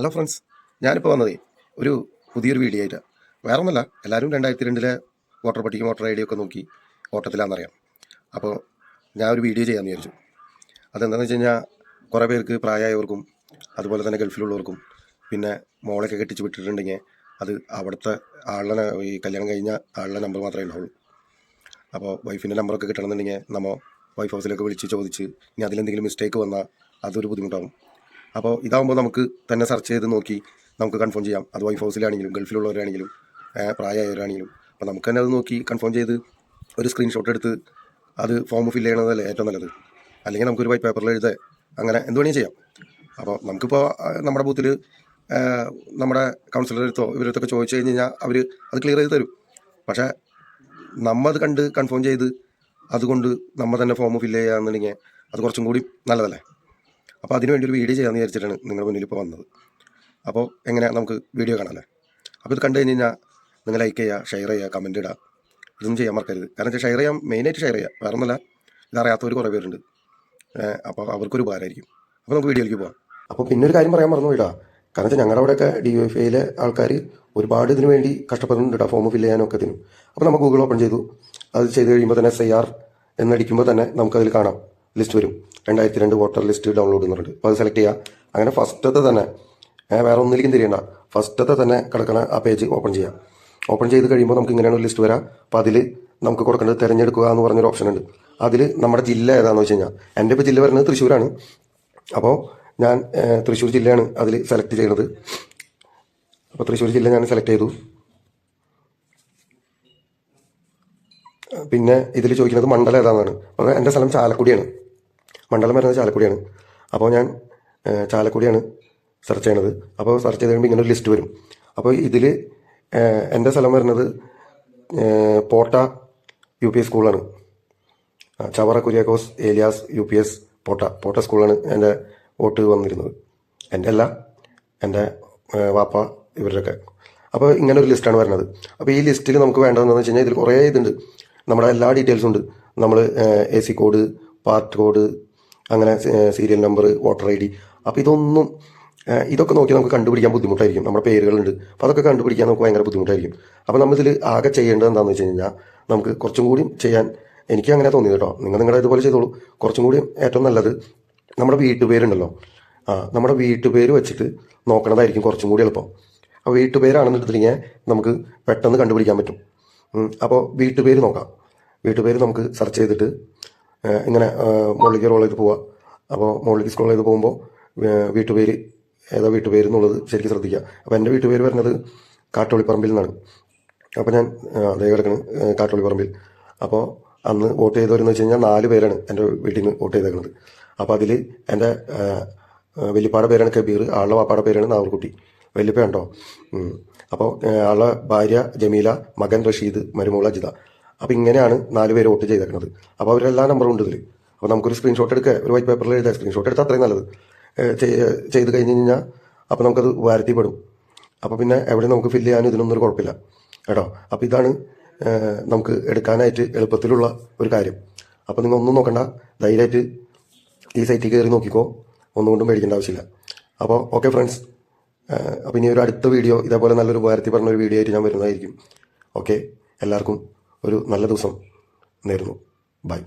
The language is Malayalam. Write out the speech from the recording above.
ഹലോ ഫ്രണ്ട്സ് ഞാനിപ്പോൾ വന്നതേ ഒരു പുതിയൊരു വീഡിയോ ആയിട്ടാണ് വേറെ ഒന്നല്ല എല്ലാവരും രണ്ടായിരത്തി രണ്ടിലെ വോട്ടർ പട്ടിക വോട്ടർ ഐ ഡി ഒക്കെ നോക്കി ഓട്ടത്തിലാണെന്നറിയാം അപ്പോൾ ഞാൻ ഒരു വീഡിയോ ചെയ്യാമെന്ന് വിചാരിച്ചു. അതെന്താണെന്ന് വെച്ച് കഴിഞ്ഞാൽ കുറേ പേർക്ക് പ്രായമായവർക്കും അതുപോലെ തന്നെ ഗൾഫിലുള്ളവർക്കും പിന്നെ മോളൊക്കെ കെട്ടിച്ച് വിട്ടിട്ടുണ്ടെങ്കിൽ അത് അവിടുത്തെ ആളുടെ ഈ കല്യാണം കഴിഞ്ഞ ആളുടെ നമ്പർ മാത്രമേ ഉണ്ടാവുള്ളൂ. അപ്പോൾ വൈഫിന്റെ നമ്പറൊക്കെ കിട്ടണമെന്നുണ്ടെങ്കിൽ നമ്മൾ വൈഫ് ഹൗസിലൊക്കെ വിളിച്ച് ചോദിച്ച് ഇനി അതിലെന്തെങ്കിലും മിസ്റ്റേക്ക് വന്നാൽ അതൊരു ബുദ്ധിമുട്ടാകും അപ്പോൾ ഇതാകുമ്പോൾ നമുക്ക് തന്നെ സെർച്ച് ചെയ്ത് നോക്കി നമുക്ക് കൺഫേം ചെയ്യാം. അത് വൈഫ് ഹൗസിലാണെങ്കിലും ഗൾഫിലുള്ളവരാണെങ്കിലും പ്രായമായവരാണെങ്കിലും. അപ്പോൾ നമുക്ക് തന്നെ അത് നോക്കി കൺഫേം ചെയ്ത് ഒരു സ്ക്രീൻഷോട്ട് എടുത്ത് അത് ഫോം ഫില്ല് ചെയ്യണതല്ലേ ഏറ്റവും നല്ലത്. അല്ലെങ്കിൽ നമുക്കൊരു വൈറ്റ് പേപ്പറിൽ എഴുതുക അങ്ങനെ എന്ത് വേണമെങ്കിലും ചെയ്യാം. അപ്പോൾ നമുക്കിപ്പോൾ നമ്മുടെ ബൂത്തിൽ നമ്മുടെ കൗൺസിലറെടുത്തോ ഇവരടുത്തൊക്കെ ചോദിച്ചു കഴിഞ്ഞ് കഴിഞ്ഞാൽ അവർ അത് ക്ലിയർ ചെയ്ത് തരും. പക്ഷേ നമ്മ അത് കണ്ട് കൺഫേം ചെയ്ത് അതുകൊണ്ട് നമ്മൾ തന്നെ ഫോം ഫില്ല് ചെയ്യാന്നുണ്ടെങ്കിൽ അത് കുറച്ചും കൂടി നല്ലതല്ലേ? അപ്പോൾ അതിനുവേണ്ടി ഒരു വീഡിയോ ചെയ്യാമെന്ന് വിചാരിച്ചിട്ടാണ് നിങ്ങളുടെ മുന്നിൽ ഇപ്പോൾ വന്നത്. അപ്പോൾ എങ്ങനെ നമുക്ക് വീഡിയോ കാണാമല്ലേ അപ്പോൾ ഇത് കണ്ടു കഴിഞ്ഞ് കഴിഞ്ഞാൽ നിങ്ങൾ ലൈക്ക് ചെയ്യുക ഷെയർ ചെയ്യുക കമന്റ് ഇടുക ഇതൊന്നും ചെയ്യാൻ മറക്കരുത്. കാരണം വെച്ചാൽ ഷെയർ ചെയ്യാൻ മെയിനായിട്ട് ഷെയർ ചെയ്യുക വേറെ ഒന്നല്ല ഇതറിയാത്തവർ കുറേ പേരുണ്ട്. അപ്പോൾ അവർക്കൊരു ഉപകാരമായിരിക്കും. അപ്പോൾ നമുക്ക് വീഡിയോയിലേക്ക് പോകാം അപ്പോൾ പിന്നെ ഒരു കാര്യം പറയാൻ മറന്നു പോയിട്ടാ കാരണം വെച്ചാൽ ഞങ്ങളുടെ അവിടെയൊക്കെ ഡി എഫ് ഐയിലെ ആൾക്കാർ ഒരുപാട് ഇതിനു വേണ്ടി കഷ്ടപ്പെടുന്നുണ്ട് ഫോം ഫില്ല് ചെയ്യാനൊക്കെ ഇതിനും. അപ്പോൾ നമ്മൾ ഗൂഗിൾ ഓപ്പൺ ചെയ്തു. അത് ചെയ്ത് കഴിയുമ്പോൾ തന്നെ എസ് ഐ ആർ എന്നടിക്കുമ്പോൾ തന്നെ നമുക്കതിൽ കാണാം. ലിസ്റ്റ് വരും. രണ്ടായിരത്തി രണ്ട് വോട്ടർ ലിസ്റ്റ് ഡൗൺലോഡ് ചെയ്യുന്നുണ്ട്. അപ്പോൾ അത് സെലക്ട് ചെയ്യുക അങ്ങനെ ഫസ്റ്റത്തെ തന്നെ വേറെ ഒന്നിലേക്കും തിരിയണ്ട. ഫസ്റ്റത്തെ തന്നെ കിടക്കണ ആ പേജ് ഓപ്പൺ ചെയ്യുക ഓപ്പൺ ചെയ്ത് കഴിയുമ്പോൾ നമുക്ക് ഇങ്ങനെയാണ് ഒരു ലിസ്റ്റ് വരാം. അപ്പോൾ അതിൽ നമുക്ക് കൊടുക്കേണ്ടത് തിരഞ്ഞെടുക്കുക എന്ന് പറഞ്ഞൊരു ഓപ്ഷൻ ഉണ്ട്. അതിൽ നമ്മുടെ ജില്ല ഏതാണെന്ന് വെച്ച് കഴിഞ്ഞാൽ എന്റെ ഇപ്പോൾ ജില്ല വരുന്നത് തൃശ്ശൂരാണ്. അപ്പോൾ ഞാൻ തൃശ്ശൂർ ജില്ലയാണ് അതിൽ സെലക്ട് ചെയ്യുന്നത്. അപ്പോൾ തൃശ്ശൂർ ജില്ല ഞാൻ സെലക്ട് ചെയ്തു. പിന്നെ ഇതിൽ ചോദിക്കുന്നത് മണ്ഡലം ഏതാണെന്നാണ് അപ്പോൾ എന്റെ സ്ഥലം ചാലക്കുടിയാണ്. മണ്ഡലം വരുന്നത് ചാലക്കുടിയാണ്. അപ്പോൾ ഞാൻ ചാലക്കുടിയാണ് സെർച്ച് ചെയ്യണത്. അപ്പോൾ സെർച്ച് ചെയ്ത് കഴിയുമ്പോൾ ഇങ്ങനെ ഒരു ലിസ്റ്റ് വരും. അപ്പോൾ ഇതിൽ എന്റെ സ്ഥലം വരുന്നത് പോട്ട യു പി സ്കൂളാണ് Chavara Kuriakose Elias U P S Potta. Potta സ്കൂളാണ് എന്റെ വോട്ട് വന്നിരുന്നത്. എന്റെ അല്ല എന്റെ വാപ്പ ഇവരുടെയൊക്കെ. അപ്പോൾ ഇങ്ങനെ ഒരു ലിസ്റ്റാണ് വരുന്നത്. അപ്പോൾ ഈ ലിസ്റ്റിൽ നമുക്ക് വേണ്ടതെന്ന് വെച്ച് കഴിഞ്ഞാൽ ഇതിൽ കുറേ ഇതുണ്ട്. നമ്മുടെ എല്ലാ ഡീറ്റെയിൽസും ഉണ്ട്. നമ്മൾ A C code part code അങ്ങനെ serial number voter I D അപ്പോൾ ഇതൊന്നും ഇതൊക്കെ നോക്കി നമുക്ക് കണ്ടുപിടിക്കാൻ ബുദ്ധിമുട്ടായിരിക്കും. നമ്മുടെ പേരുകളുണ്ട്. അപ്പോൾ അതൊക്കെ കണ്ടുപിടിക്കാൻ നമുക്ക് ഭയങ്കര ബുദ്ധിമുട്ടായിരിക്കും. അപ്പോൾ നമ്മളിതിൽ ആകെ ചെയ്യേണ്ടത് എന്താണെന്ന് വെച്ച് കഴിഞ്ഞാൽ നമുക്ക് കുറച്ചും കൂടി ചെയ്യാൻ എനിക്ക് അങ്ങനെ തോന്നി കേട്ടോ. നിങ്ങൾ നിങ്ങളുടെ ഇതുപോലെ ചെയ്തോളൂ. കുറച്ചും കൂടി ഏറ്റവും നല്ലത് നമ്മുടെ വീട്ടുപേരുണ്ടല്ലോ. ആ നമ്മുടെ വീട്ടുപേര് വെച്ചിട്ട് നോക്കണതായിരിക്കും കുറച്ചും കൂടി എളുപ്പം. അപ്പോൾ വീട്ടുപേരാണെന്ന് എടുത്തിട്ടുണ്ടെങ്കിൽ നമുക്ക് പെട്ടെന്ന് കണ്ടുപിടിക്കാൻ പറ്റും. അപ്പോൾ വീട്ടുപേര് നോക്കാം. വീട്ടുപേര് നമുക്ക് സെർച്ച് ചെയ്തിട്ട് ഇങ്ങനെ മുകളിലേക്ക് റോൾ ചെയ്ത് പോവാം അപ്പോൾ മുകളിലേക്ക് സ്ക്രോൾ ചെയ്ത് പോകുമ്പോൾ വീട്ടുപേര് ഏതാ വീട്ടുപേര് എന്നുള്ളത് ശരിക്കും ശ്രദ്ധിക്കുക. അപ്പോൾ എന്റെ വീട്ടുപേര് വരുന്നത് കാട്ടോളിപ്പറമ്പിൽ നിന്നാണ്. അപ്പോൾ ഞാൻ അതേ കിടക്കണ് കാട്ടോളിപ്പറമ്പിൽ. അപ്പോൾ അന്ന് വോട്ട് ചെയ്തവരെന്ന് വെച്ച് കഴിഞ്ഞാൽ നാല് പേരാണ് എന്റെ വീട്ടിൽ നിന്ന് വോട്ട് ചെയ്തേക്കുന്നത് അപ്പോൾ അതിൽ എന്റെ വലിയപ്പാടെ പേരാണ് കബീർ ആളുടെ വാപ്പാടെ പേരാണ് നാവർക്കുട്ടി വലിയപ്പ ഉണ്ടോ അപ്പോൾ ആളുടെ ഭാര്യ ജമീല മകൻ റഷീദ് മരുമോള അജിത. അപ്പോൾ ഇങ്ങനെയാണ് നാല് പേര് വോട്ട് ചെയ്തേക്കുന്നത് അപ്പോൾ അവരെല്ലാ നമ്പറും ഉണ്ട് ഇതിൽ അപ്പോൾ നമുക്കൊരു സ്ക്രീൻഷോട്ട് എടുക്കുക. ഒരു വൈറ്റ് പേപ്പറിൽ എഴുതുക. സ്ക്രീൻഷോട്ട് എടുത്താൽ അത്രയും നല്ലത്. ചെയ്ത് കഴിഞ്ഞ് കഴിഞ്ഞാൽ അപ്പോൾ നമുക്കത് വാരത്തിപ്പെടും. അപ്പോൾ പിന്നെ എവിടെ നമുക്ക് ഫില്ല് ചെയ്യാനും ഇതിനൊന്നും ഒരു കുഴപ്പമില്ല. കേട്ടോ? അപ്പോൾ ഇതാണ് നമുക്ക് എടുക്കാനായിട്ട് എളുപ്പത്തിലുള്ള ഒരു കാര്യം. അപ്പോൾ നിങ്ങൾ ഒന്നും നോക്കണ്ട. ധൈര്യമായിട്ട് ഈ സൈറ്റിൽ കയറി നോക്കിക്കോ. ഒന്നും കൊണ്ടും പേടിക്കേണ്ട ആവശ്യമില്ല. അപ്പോൾ ഓക്കെ ഫ്രണ്ട്സ് അപ്പോൾ ഇനി ഒരു അടുത്ത വീഡിയോ ഇതേപോലെ നല്ലൊരു ഉപകാരത്തിൽ പറഞ്ഞ ഒരു വീഡിയോ ആയിട്ട് ഞാൻ വരുന്നതായിരിക്കും. ഓക്കെ എല്ലാവർക്കും ഒരു നല്ല ദിവസം നേരുന്നു. ബൈ.